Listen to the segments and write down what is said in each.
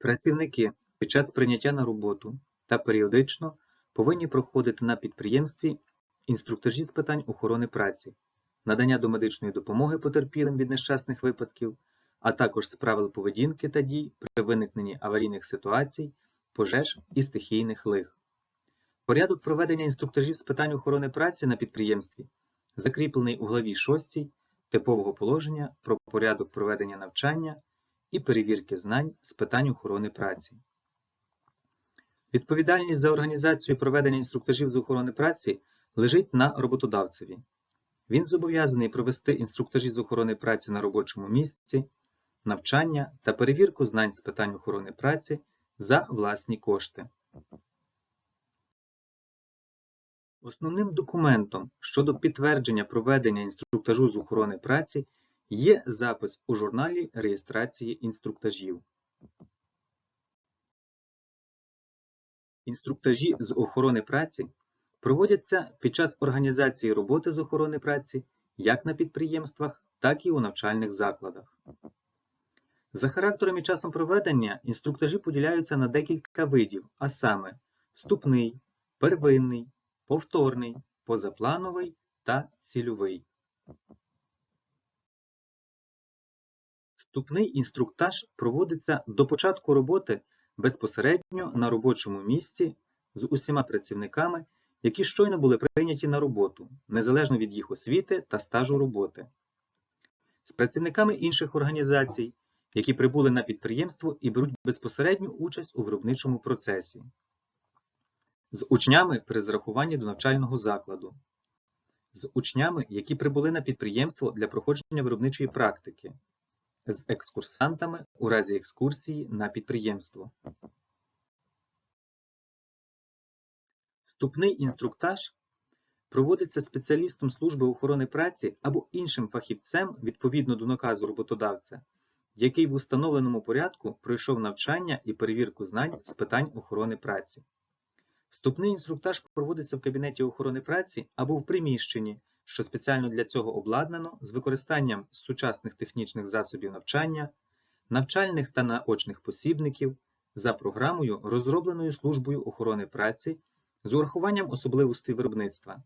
Працівники під час прийняття на роботу та періодично повинні проходити на підприємстві інструктажі з питань охорони праці, надання домедичної допомоги потерпілим від нещасних випадків, а також з правил поведінки та дій при виникненні аварійних ситуацій, пожеж і стихійних лих. Порядок проведення інструктажів з питань охорони праці на підприємстві закріплений у главі 6 типового положення про порядок проведення навчання і перевірки знань з питань охорони праці. Відповідальність за організацію і проведення інструктажів з охорони праці лежить на роботодавцеві. Він зобов'язаний провести інструктажі з охорони праці на робочому місці, навчання та перевірку знань з питань охорони праці за власні кошти. Основним документом щодо підтвердження проведення інструктажу з охорони праці є запис у журналі реєстрації інструктажів. Інструктажі з охорони праці проводяться під час організації роботи з охорони праці як на підприємствах, так і у навчальних закладах. За характером і часом проведення інструктажі поділяються на декілька видів, а саме вступний, первинний, повторний, позаплановий та цільовий. Вступний інструктаж проводиться до початку роботи безпосередньо на робочому місці з усіма працівниками, які щойно були прийняті на роботу, незалежно від їх освіти та стажу роботи, з працівниками інших організацій, які прибули на підприємство і беруть безпосередню участь у виробничому процесі, з учнями при зарахуванні до навчального закладу, з учнями, які прибули на підприємство для проходження виробничої практики, з екскурсантами у разі екскурсії на підприємство. Вступний інструктаж проводиться спеціалістом служби охорони праці або іншим фахівцем відповідно до наказу роботодавця, який в установленому порядку пройшов навчання і перевірку знань з питань охорони праці. Вступний інструктаж проводиться в кабінеті охорони праці або в приміщенні, що спеціально для цього обладнано з використанням сучасних технічних засобів навчання, навчальних та наочних посібників за програмою, розробленою службою охорони праці з урахуванням особливостей виробництва.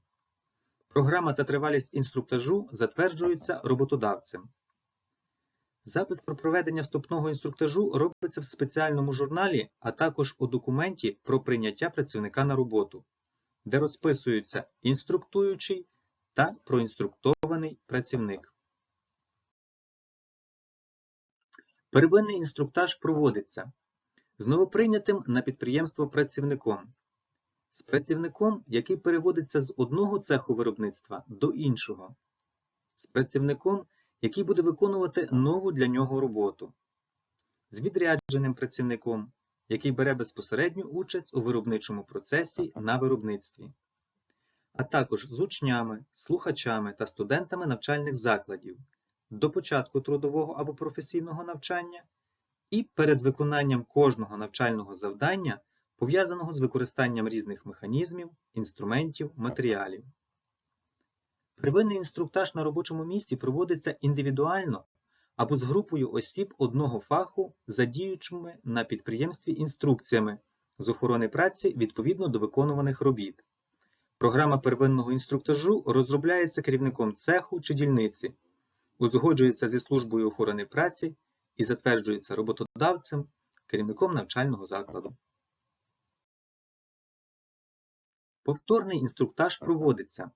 Програма та тривалість інструктажу затверджуються роботодавцем. Запис про проведення вступного інструктажу робиться в спеціальному журналі, а також у документі про прийняття працівника на роботу, де розписуються інструктуючий та проінструктований працівник. Первинний інструктаж проводиться з новоприйнятим на підприємство працівником, з працівником, який переводиться з одного цеху виробництва до іншого, з працівником, який буде виконувати нову для нього роботу, з відрядженим працівником, який бере безпосередню участь у виробничому процесі на виробництві, а також з учнями, слухачами та студентами навчальних закладів до початку трудового або професійного навчання і перед виконанням кожного навчального завдання, пов'язаного з використанням різних механізмів, інструментів, матеріалів. Первинний інструктаж на робочому місці проводиться індивідуально або з групою осіб одного фаху, задіючими на підприємстві інструкціями з охорони праці відповідно до виконуваних робіт. Програма первинного інструктажу розробляється керівником цеху чи дільниці, узгоджується зі службою охорони праці і затверджується роботодавцем, керівником навчального закладу. Повторний інструктаж проводиться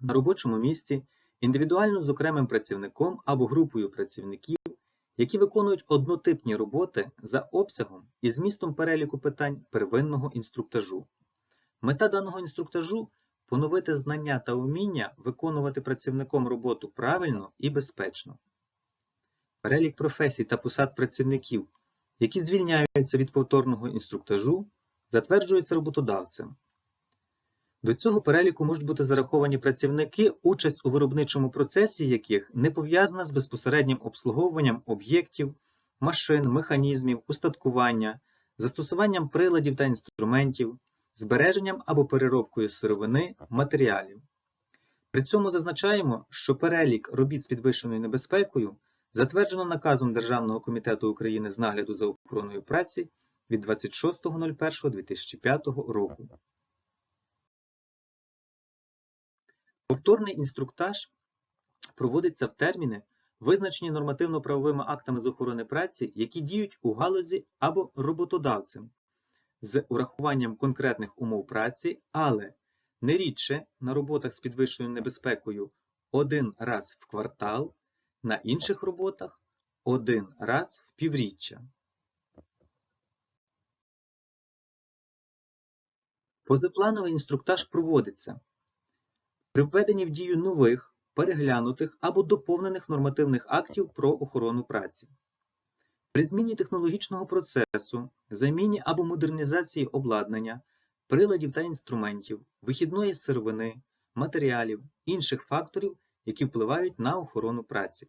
на робочому місці індивідуально з окремим працівником або групою працівників, які виконують однотипні роботи за обсягом і змістом переліку питань первинного інструктажу. Мета даного інструктажу поновити знання та уміння виконувати працівником роботу правильно і безпечно. Перелік професій та посад працівників, які звільняються від повторного інструктажу, затверджується роботодавцем. До цього переліку можуть бути зараховані працівники, участь у виробничому процесі яких не пов'язана з безпосереднім обслуговуванням об'єктів, машин, механізмів, устаткування, застосуванням приладів та інструментів, збереженням або переробкою сировини, матеріалів. При цьому зазначаємо, що перелік робіт з підвищеною небезпекою затверджено наказом Державного комітету України з нагляду за охороною праці від 26.01.2005 року. Повторний інструктаж проводиться в терміни, визначені нормативно-правовими актами з охорони праці, які діють у галузі або роботодавцем з урахуванням конкретних умов праці, але не рідше на роботах з підвищеною небезпекою один раз в квартал, на інших роботах один раз в півріччя. Позаплановий інструктаж проводиться при введенні в дію нових, переглянутих або доповнених нормативних актів про охорону праці. При зміні технологічного процесу, заміні або модернізації обладнання, приладів та інструментів, вихідної сировини, матеріалів, інших факторів, які впливають на охорону праці.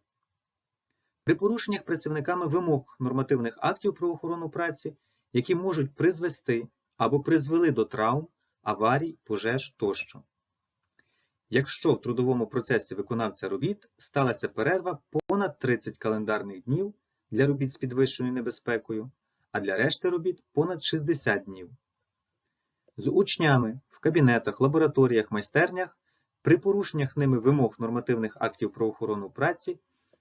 При порушеннях працівниками вимог нормативних актів про охорону праці, які можуть призвести або призвели до травм, аварій, пожеж тощо. Якщо в трудовому процесі виконавця робіт сталася перерва понад 30 календарних днів для робіт з підвищеною небезпекою, а для решти робіт понад 60 днів. З учнями в кабінетах, лабораторіях, майстернях при порушеннях ними вимог нормативних актів про охорону праці,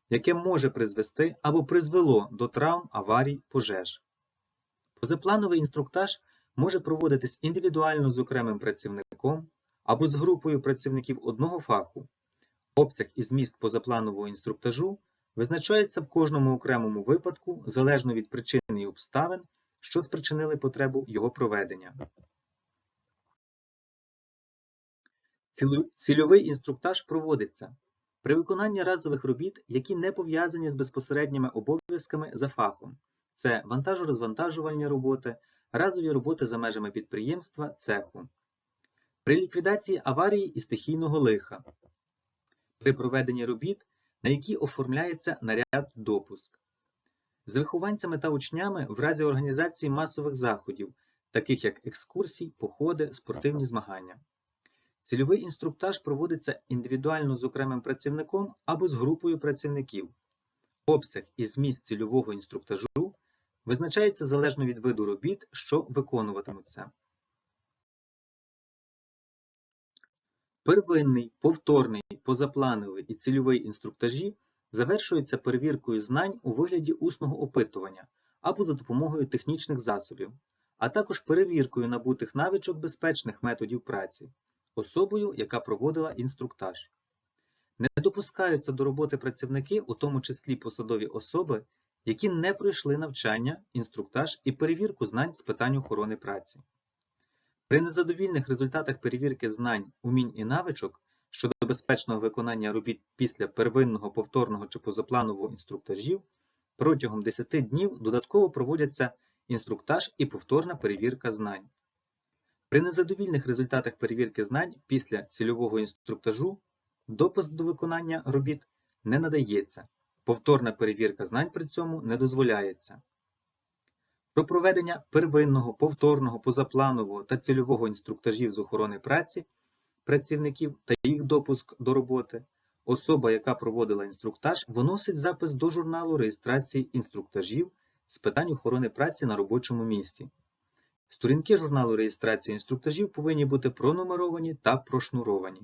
яке може призвести або призвело до травм, аварій, пожеж. Позаплановий інструктаж може проводитись індивідуально з окремим працівником або з групою працівників одного фаху. Обсяг і зміст позапланового інструктажу визначається в кожному окремому випадку залежно від причин і обставин, що спричинили потребу його проведення. Цільовий інструктаж проводиться при виконанні разових робіт, які не пов'язані з безпосередніми обов'язками за фахом. Це вантажо-розвантажувальні роботи, разові роботи за межами підприємства, цеху. При ліквідації аварії і стихійного лиха. При проведенні робіт, на які оформляється наряд допуск. З вихованцями та учнями в разі організації масових заходів, таких як екскурсій, походи, спортивні змагання. Цільовий інструктаж проводиться індивідуально з окремим працівником або з групою працівників. Обсяг і зміст цільового інструктажу визначається залежно від виду робіт, що виконуватимуться. Первинний, повторний, позаплановий і цільовий інструктажі завершуються перевіркою знань у вигляді усного опитування або за допомогою технічних засобів, а також перевіркою набутих навичок безпечних методів праці особою, яка проводила інструктаж. Не допускаються до роботи працівники, у тому числі посадові особи, які не пройшли навчання, інструктаж і перевірку знань з питань охорони праці. При незадовільних результатах перевірки знань, умінь і навичок щодо безпечного виконання робіт після первинного, повторного чи позапланового інструктажів протягом 10 днів додатково проводяться інструктаж і повторна перевірка знань. При незадовільних результатах перевірки знань після цільового інструктажу допуск до виконання робіт не надається. Повторна перевірка знань при цьому не дозволяється. Про проведення первинного, повторного, позапланового та цільового інструктажів з охорони праці працівників та їх допуск до роботи особа, яка проводила інструктаж, вносить запис до журналу реєстрації інструктажів з питань охорони праці на робочому місці. Сторінки журналу реєстрації інструктажів повинні бути пронумеровані та прошнуровані.